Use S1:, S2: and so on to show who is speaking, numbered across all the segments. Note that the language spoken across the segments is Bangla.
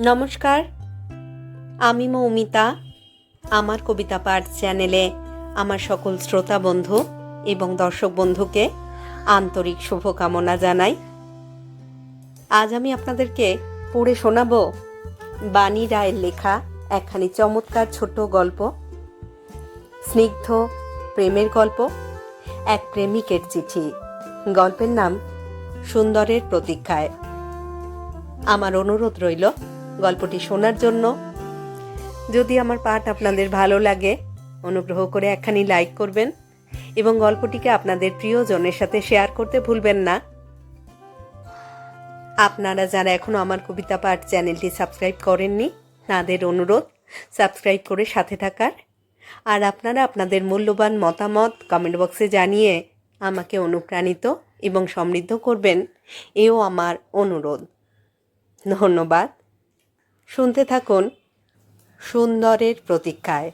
S1: নমস্কার, আমি মৌমিতা, আমার কবিতা পাঠ চ্যানেলে আমার সকল শ্রোতা বন্ধু এবং দর্শক বন্ধুকে আন্তরিক শুভকামনা জানাই। আজ আমি আপনাদেরকে পড়ে শোনাব বাণী রায়ের লেখা একখানি চমৎকার ছোট গল্প, স্নিগ্ধ প্রেমের গল্প, এক প্রেমিকের চিঠি। গল্পের নাম সুন্দরের প্রতীক্ষায়। আমার অনুরোধ রইল গল্পটি শোনার জন্য। যদি আমার পাঠ আপনাদের ভালো লাগে, অনুগ্রহ করে একখানি লাইক করবেন এবং গল্পটিকে আপনাদের প্রিয়জনের সাথে শেয়ার করতে ভুলবেন না। আপনারা যারা এখনও আমার কবিতা পাঠ চ্যানেলটি সাবস্ক্রাইব করেননি, তাদের অনুরোধ, সাবস্ক্রাইব করে সাথে থাকার। আর আপনারা আপনাদের মূল্যবান মতামত কমেন্ট বক্সে জানিয়ে আমাকে অনুপ্রাণিত এবং সমৃদ্ধ করবেন, এও আমার অনুরোধ। ধন্যবাদ। শুনতে থাকুন সুন্দরের প্রতীক্ষায়।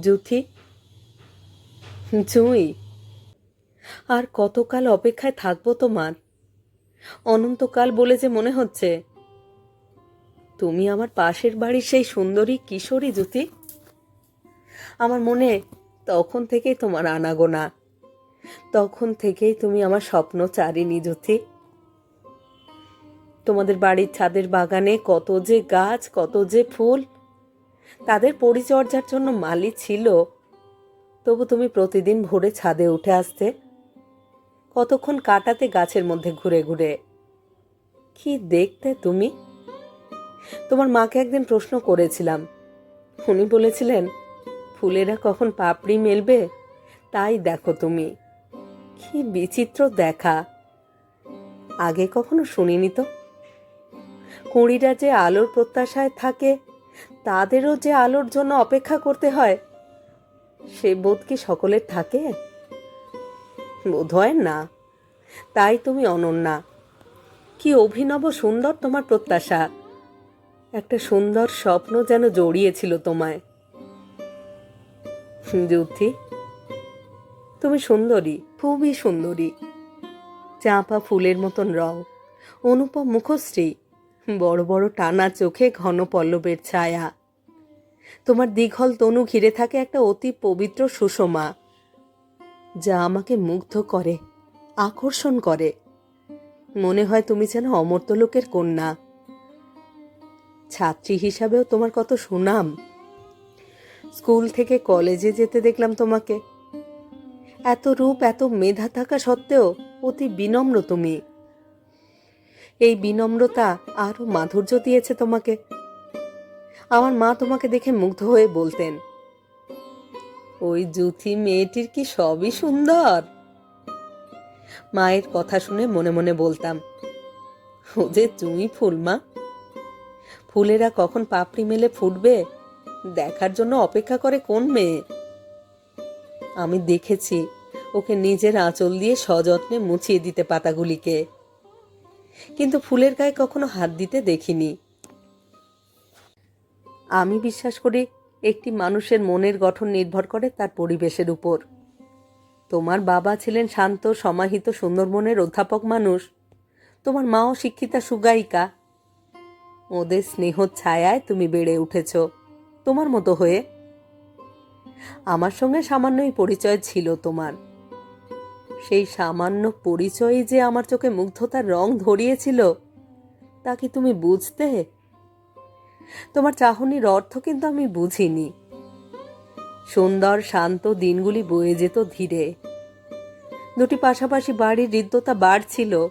S1: জুথি, জুই, আর কতকাল অপেক্ষায় থাকব তোমার? অনন্তকাল বলে যে মনে হচ্ছে। তুমি আমার পাশের বাড়ির সেই সুন্দরী কিশোরী জ্যোতি আমার মনে তখন থেকেই তোমার আনাগোনা। তখন থেকেই তুমি আমার স্বপ্ন চারিনি জ্যোতি। তোমাদের বাড়ির ছাদের বাগানে কত যে গাছ, কত যে ফুল, তাদের পরিচর্যার জন্য মালি ছিল। তবু তুমি প্রতিদিন ভোরে ছাদে উঠে আসতে, কতক্ষণ কাটাতে গাছের মধ্যে ঘুরে ঘুরে। কি দেখতে তুমি? তোমার মাকে একদিন প্রশ্ন করেছিলাম। উনি বলেছিলেন, ফুলেরা কখন পাপড়ি মেলবে? তাই দেখো তুমি। কি বিচিত্র দেখা। আগে কখনো শুনিনি তো। কুঁড়িরা যে আলোর প্রত্যাশায় থাকে, তাদেরও যে আলোর জন্য অপেক্ষা করতে হয়, সে বোধ কি সকলের থাকে? বোধ হয় না। তাই তুমি অনন্যা, কি অভিনব সুন্দর তোমার প্রত্যাশা। একটা সুন্দর স্বপ্ন যেন জড়িয়েছিল তোমায়। জ্যোতি তুমি সুন্দরী, খুবই সুন্দরী। চাঁপা ফুলের মতন রং, অনুপম মুখশ্রী, বড় বড় টানা চোখে ঘন পল্লবের ছায়া। তোমার দীঘল তনু ঘিরে থাকে একটা অতি পবিত্র সুষমা, যা আমাকে মুগ্ধ করে, আকর্ষণ করে। মনে হয় তুমি যেন অমর্তলোকের কন্যা। ছাত্রী হিসাবেও তোমার কত সুনাম। স্কুল থেকে কলেজে যেতে দেখলাম তোমাকে এত রূপ, এত মেধা থাকা সত্ত্বেও অতি বিনম্র তুমি। এই বিনম্রতা আরও মাধুর্য দিয়েছে তোমাকে। আমার মা তোমাকে দেখে মুগ্ধ হয়ে বলতেন, ওই জুথি মেয়েটির কি সবই সুন্দর? মায়ের কথা শুনে মনে মনে বলতাম, ও যে চুই ফুল মা। ফুলেরা কখন পাপড়ি মেলে ফুটবে, দেখার জন্য অপেক্ষা করে কোন মেয়ে? আমি দেখেছি। ওকে নিজের আঁচল দিয়ে সযত্নে মুছিয়ে দিতে পাতাগুলিকে। কিন্তু ফুলের গায়ে কখনো হাত দিতে দেখিনি। আমি বিশ্বাস করি, একটি মানুষের মনের গঠন নির্ভর করে তার পরিবেশের উপর। তোমার বাবা ছিলেন শান্ত, সমাহিত সুন্দর মনের অধ্যাপক মানুষ। তোমার মাও শিক্ষিতা, সুগায়িকা। ওদের স্নেহ ছায়ায় তুমি বেড়ে উঠেছ। তোমার মতো হয়ে আমার সঙ্গে সামান্যই পরিচয় ছিল তোমার। সেই সামান্য পরিচয়ই যে আমার চোখে মুগ্ধতার রং ধরিয়েছিল, তা কি তুমি বুঝতে? তোমার চাহনির অর্থ কিন্তু আমি বুঝিনি। সুন্দর, শান্ত দিনগুলি বয়ে যেত ধীরে। দুটি পাশাপাশি বাড়ির হৃদ্যতা বাড়ছিল।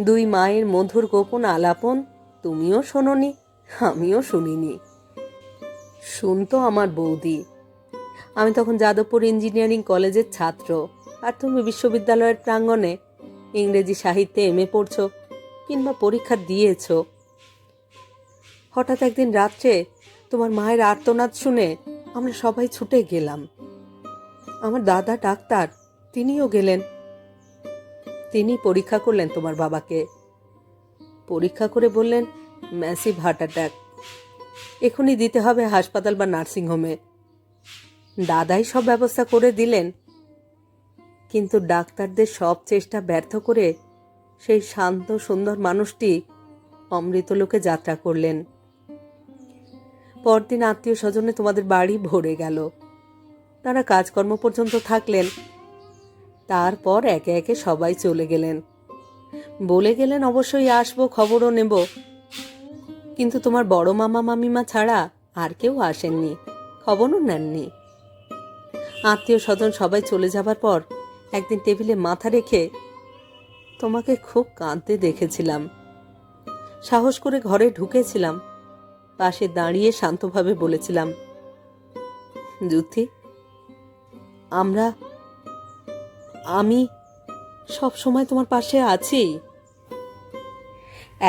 S1: দুই মায়ের মধুর গোপন আলাপন তুমিও শোনোনি, আমিও শুনিনি। শুনতো আমার বৌদি। আমি তখন যাদবপুর ইঞ্জিনিয়ারিং কলেজের ছাত্র। আর তুমি বিশ্ববিদ্যালয়ের প্রাঙ্গণে ইংরেজি সাহিত্যে এম এ পড়ছ কিংবা পরীক্ষা দিয়েছ। হঠাৎ একদিন রাত্রে তোমার মায়ের আর্তনাদ শুনে আমরা সবাই ছুটে গেলাম। আমার দাদা ডাক্তার, তিনিও গেলেন। তিনি পরীক্ষা করলেন তোমার বাবাকে। পরীক্ষা করে বললেন, ম্যাসিভ হার্ট অ্যাটাক। এখনই দিতে হবে হাসপাতাল বা নার্সিংহোমে। দাদাই সব ব্যবস্থা করে দিলেন। কিন্তু ডাক্তারদের সব চেষ্টা ব্যর্থ করে সেই শান্ত, সুন্দর মানুষটি অমৃতলোকে যাত্রা করলেন। পরদিন আত্মীয় স্বজনে তোমাদের বাড়ি ভরে গেল। তারা কাজকর্ম পর্যন্ত থাকলেন। তারপর একে একে সবাই চলে গেলেন। বলে গেলেন, অবশ্যই আসব, খবরও নেব। কিন্তু তোমার বড় মামা, মামিমা ছাড়া আর কেউ আসেননি। খবরও নেননি। আত্মীয় স্বজন সবাই চলে যাবার পর একদিন টেবিলে মাথা রেখে তোমাকে খুব কাঁদতে দেখেছিলাম। সাহস করে ঘরে ঢুকেছিলাম, পাশে দাঁড়িয়ে শান্তভাবে বলেছিলাম যুদ্ধি আমরা, আমি সব সময় তোমার পাশে আছি।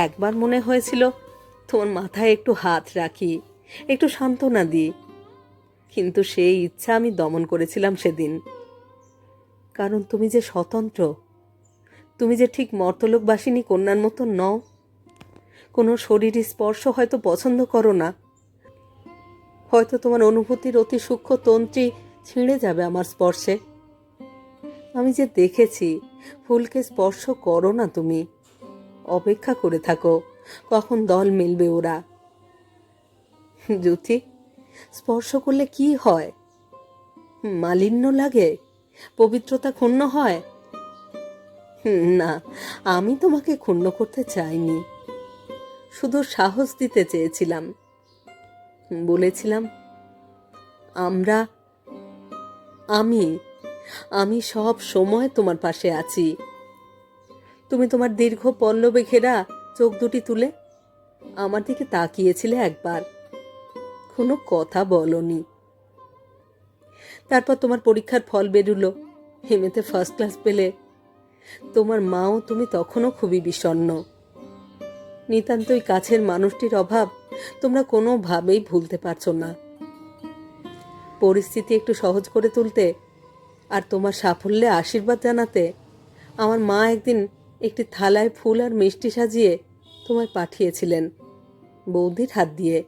S1: একবার মনে হয়েছিল তোমার মাথায় একটু হাত রাখি, একটু সান্ত্বনা দিই কিন্তু সেই ইচ্ছা আমি দমন করেছিলাম সেদিন। কারণ তুমি যে স্বতন্ত্র, তুমি যে ঠিক মর্তলোকবাসিনী কন্যার মতো নও, কোনো শরীরী স্পর্শ হয়তো পছন্দ করো না। হয়তো তোমার অনুভূতির অতি সূক্ষ্ম তন্ত্রী ছিঁড়ে যাবে আমার স্পর্শে। আমি যে দেখেছি, ফুলকে স্পর্শ করো না তুমি। অপেক্ষা করে থাকো, কখন দল মিলবে ওরা। জ্যোতি স্পর্শ করলে কি হয়? মালিন্য লাগে? পবিত্রতা ক্ষুণ্ণ হয়? না, আমি তোমাকে ক্ষুণ্ণ করতে চাইনি। শুধু সাহস দিতে চেয়েছিলাম। বলেছিলাম, আমরা, আমি আমি সব সময় তোমার পাশে আছি। তুমি তোমার দীর্ঘ পল্লবে ঘেরা চোখ দুটি তুলে আমার দিকে তাকিয়েছিলে একবার। কোনো কথা বলনি। তারপর তোমার পরীক্ষার ফল বেরুলো। হেমেতে ফার্স্ট ক্লাস পেলে। তোমার মাও তুমি তখনও খুবই বিষণ্ণ। নিতান্তই কাছের মানুষটির অভাব তোমরা কোনোভাবেই ভুলতে পারছ না। পরিস্থিতি একটু সহজ করে তুলতে আর তোমার সাফল্যে আশীর্বাদ জানাতে আমার মা একদিন একটি থালায় ফুল আর মিষ্টি সাজিয়ে তোমায় পাঠিয়েছিলেন। বৌদির হাত দিয়ে।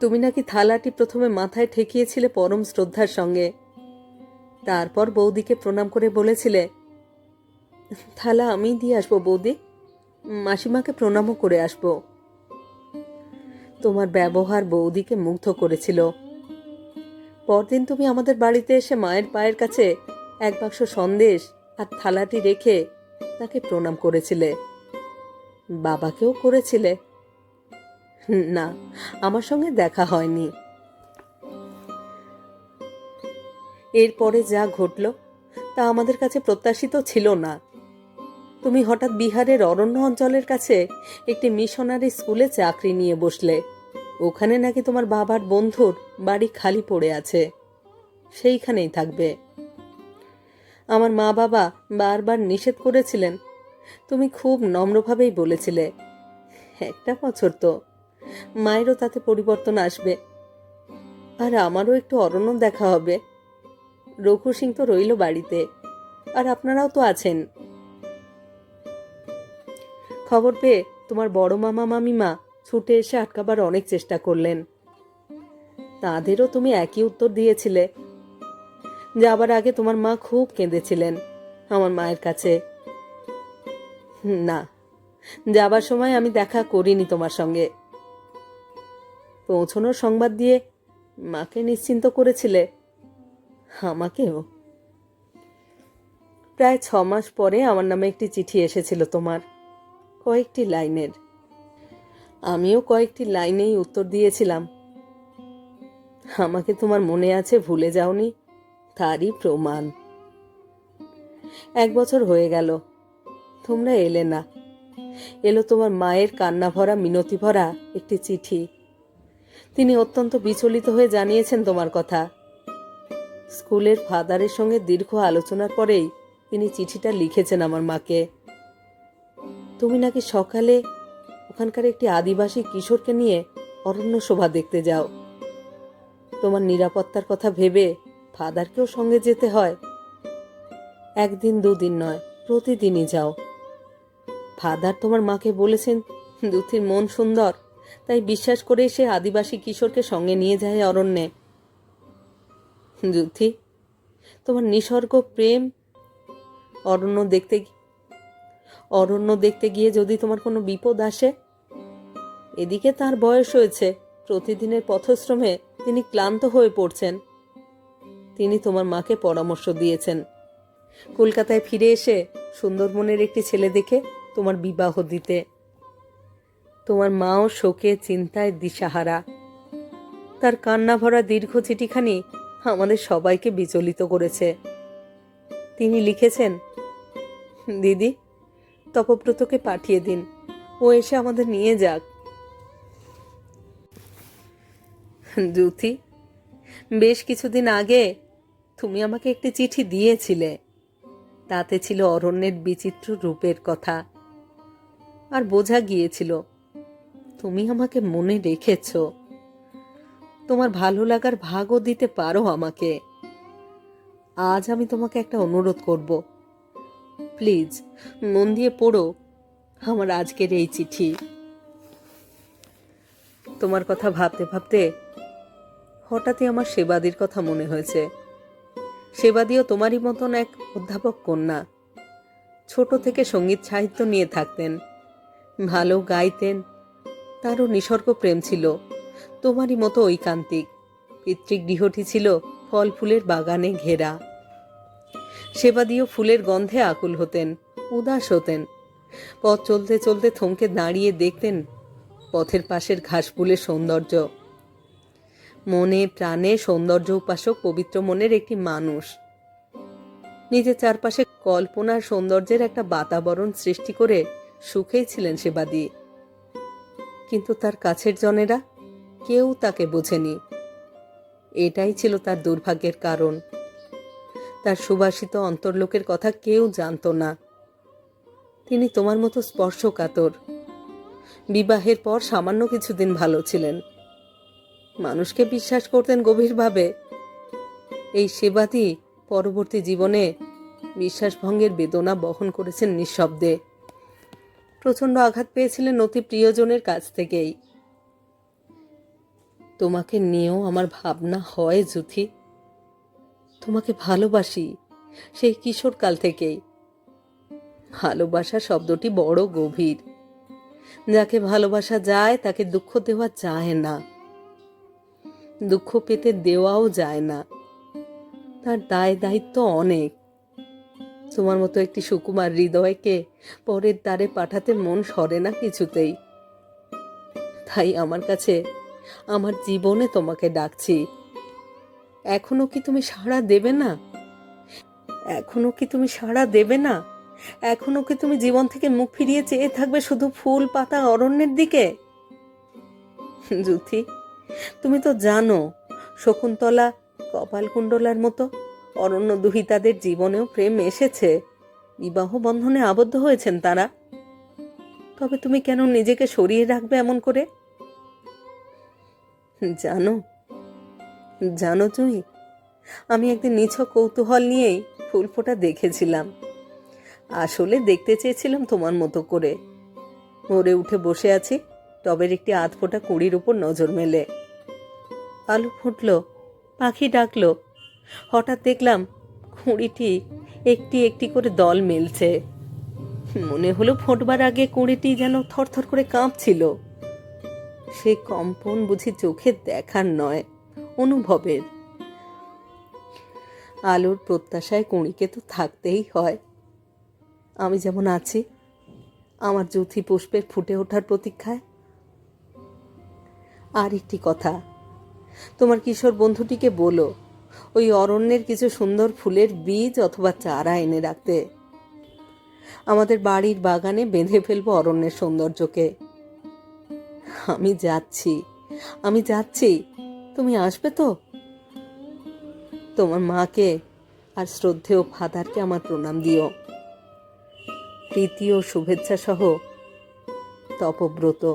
S1: তুমি নাকি থালাটি প্রথমে মাথায় ঠেকিয়েছিলে পরম শ্রদ্ধার সঙ্গে। তারপর বৌদিকে প্রণাম করে বলেছিলে, থালা আমি দিয়ে আসব বৌদি, মাসিমাকে প্রণামও করে আসব। তোমার ব্যবহার বৌদিকে মুগ্ধ করেছিল। পরদিন তুমি আমাদের বাড়িতে এসে মায়ের পায়ের কাছে এক বাক্স সন্দেশ আর থালাটি রেখে তাকে প্রণাম করেছিলে। বাবাকেও করেছিলে। না, আমার সঙ্গে দেখা হয়নি। এরপরে যা ঘটল, তা আমাদের কাছে প্রত্যাশিত ছিল না। তুমি হঠাৎ বিহারের অরণ্য অঞ্চলের কাছে একটি মিশনারি স্কুলে চাকরি নিয়ে বসলে। ওখানে নাকি তোমার বাবার বন্ধুর বাড়ি খালি পড়ে আছে। সেইখানেই থাকবে। আমার মা বাবা বারবার নিষেধ করেছিলেন। তুমি খুব নম্রভাবেই বলেছিলে। একটা বছর তো। মায়েরও তাতে পরিবর্তন আসবে। আর আমারও একটু অরণ্য দেখা হবে। রঘু সিং তো রইল বাড়িতে। আর আপনারাও তো আছেন। খবর পেয়ে তোমার বড় মামা, মামিমা ছুটে এসে আটকাবার অনেক চেষ্টা করলেন। তাদেরও তুমি একই উত্তর দিয়েছিলে। যাবার আগে তোমার মা খুব কেঁদেছিলেন আমার মায়ের কাছে। না, যাবার সময় আমি দেখা করিনি তোমার সঙ্গে। পৌঁছনোর সংবাদ দিয়ে মাকে নিশ্চিন্ত করেছিলে? আমাকেও। প্রায় ছ মাস পরে আমার নামে একটি চিঠি এসেছিল তোমার, কয়েকটি লাইনের। আমিও কয়েকটি লাইনেই উত্তর দিয়েছিলাম। আমাকে তোমার মনে আছে ভুলে যাওনি? তারই প্রমাণ। এক বছর হয়ে গেল। তোমরা এলে না। এলো তোমার মায়ের কান্না ভরা মিনতি ভরা একটি চিঠি। তিনি অত্যন্ত বিচলিত হয়ে জানিয়েছেন তোমার কথা। স্কুলের ফাদারের সঙ্গে দীর্ঘ আলোচনার পরেই তিনি চিঠিটা লিখেছেন আমার মাকে। তুমি নাকি সকালে ওখানকার একটি আদিবাসী কিশোরকে নিয়ে অরণ্য শোভা দেখতে যাও। তোমার নিরাপত্তার কথা ভেবে ফাদারকেও সঙ্গে যেতে হয়। একদিন দুদিন নয়, প্রতিদিনই যাও। ফাদার তোমার মাকে বলেছেন দুথির মন সুন্দর তাই বিশ্বাস করে সে আদিবাসী কিশোরকে সঙ্গে নিয়ে যায় অরণ্যে। যুদ্ধি তোমার নিসর্গ প্রেম? অরণ্য দেখতে অরণ্য দেখতে গিয়ে যদি তোমার কোনো বিপদ আসে? এদিকে তার বয়স হয়েছে, প্রতিদিনের পথশ্রমে তিনি ক্লান্ত হয়ে পড়ছেন। তিনি তোমার মাকে পরামর্শ দিয়েছেন। কলকাতায় ফিরে এসে সুন্দরবনের একটি ছেলে দেখে তোমার বিবাহ দিতে। তোমার মাও শোকে চিন্তায় দিশাহারা। তার কান্না ভরা দীর্ঘ চিঠিখানি আমাদের সবাইকে বিচলিত করেছে। তিনি লিখেছেন, দিদি, তপব্রতকে পাঠিয়ে দিন। ও এসে আমাদের নিয়ে যাক। জ্যোতি বেশ কিছুদিন আগে তুমি আমাকে একটি চিঠি দিয়েছিলে। তাতে ছিল অরণ্যের বিচিত্র রূপের কথা। আর বোঝা গিয়েছিল তুমি আমাকে মনে রেখেছ। তোমার ভালো লাগার ভাগও দিতে পারো আমাকে। আজ আমি তোমাকে একটা অনুরোধ করব। প্লিজ, মন দিয়ে পড়ো আমার আজকের এই চিঠি। তোমার কথা ভাবতে ভাবতে হঠাৎই আমার সেবাদির কথা মনে হয়েছে। সেবাদিও তোমারই মতন এক অধ্যাপক কন্যা। ছোট থেকে সংগীত সাহিত্য নিয়ে থাকতেন। ভালো গাইতেন তারও নিসর্গ প্রেম ছিল, তোমারই মতো ঐকান্তিক। পিতৃক গৃহটি ছিল ফল ফুলের বাগানে ঘেরা। সেবাদিও ফুলের গন্ধে আকুল হতেন, উদাস হতেন। পথ চলতে চলতে থমকে দাঁড়িয়ে দেখতেন পথের পাশের ঘাস ফুলের সৌন্দর্য। মনে প্রাণে সৌন্দর্য উপাসক পবিত্র মনের একটি মানুষ। নিজের চারপাশে কল্পনার সৌন্দর্যের একটা বাতাবরণ সৃষ্টি করে সুখেই ছিলেন সেবাদি কিন্তু তার কাছের জনেরা কেউ তাকে বোঝেনি। এটাই ছিল তার দুর্ভাগ্যের কারণ। তার সুবাসিত অন্তর্লোকের কথা কেউ জানতো না। তিনি তোমার মতো স্পর্শকাতর। বিবাহের পর সামান্য কিছুদিন ভালো ছিলেন। মানুষকে বিশ্বাস করতেন গভীরভাবে। এই সেবাতি পরবর্তী জীবনে বিশ্বাসভঙ্গের বেদনা বহন করেছেন নিঃশব্দে। প্রচণ্ড আঘাত পেয়েছিলেন অতি প্রিয়জনের কাছ থেকেই। তোমাকে নিয়েও আমার ভাবনা হয় জুথি তোমাকে ভালোবাসি সেই কিশোরকাল থেকেই। ভালোবাসা শব্দটি বড় গভীর। যাকে ভালোবাসা যায়, তাকে দুঃখ দেওয়া যায় না। দুঃখ পেতে দেওয়াও যায় না। তার দায় দায়িত্ব অনেক। তোমার মতো একটি সুকুমার হৃদয়কে পরের দ্বারে পাঠাতে মন সরে না কিছুতেই। তাই আমার কাছে, আমার জীবনে তোমাকে ডাকছি। এখনও কি তুমি সাড়া দেবে না? এখনও কি তুমি সাড়া দেবে না? এখনও কি তুমি জীবন থেকে মুখ ফিরিয়ে চেয়ে থাকবে শুধু ফুল, পাতা, অরণ্যের দিকে? জুথি তুমি তো জানো, শকুন্তলা কপালকুণ্ডলার মতো অরণ্য দুহিতাদের জীবনেও প্রেম এসেছে। বিবাহ বন্ধনে আবদ্ধ হয়েছেন তারা। তবে তুমি কেন নিজেকে সরিয়ে রাখবে এমন করে? জানো জানো তুমি আমি একদিন নিছক কৌতূহল নিয়েই ফুল ফোটা দেখেছিলাম। আসলে দেখতে চেয়েছিলাম তোমার মতো করে। ভোরে উঠে বসে আছি, টবের একটি আধ ফোটা কুড়ির উপর নজর মেলে। আলু ফুটলো, পাখি ডাকলো হঠাৎ দেখলাম কুঁড়িটি একটি একটি করে দল মেলছে। মনে হলো ফোটবার আগে কুঁড়িটি যেন থরথর করে কাঁপছিল। সে কম্পন বুঝি চোখে দেখার নয়, অনুভবের। আলোর প্রত্যাশায় কুঁড়িকে তো থাকতেই হয়। আমি যেমন আছি, আমার জ্যোতি পুষ্পের ফুটে ওঠার প্রতীক্ষায়। আর একটি কথা, তোমার কিশোর বন্ধুটিকে বলো ওই অরণ্যের কিছু সুন্দর ফুলের বীজ অথবা চারা এনে রাখতে। আমাদের বাড়ির বাগানে বেঁধে ফেলব অরণ্যের সৌন্দর্যকে। আমি যাচ্ছি আমি যাচ্ছি। তুমি আসবে তো? তোমার মাকে আর শ্রদ্ধেয় ফাদারকে আমার প্রণাম দিও। প্রীতি ও শুভেচ্ছা সহ তপব্রত।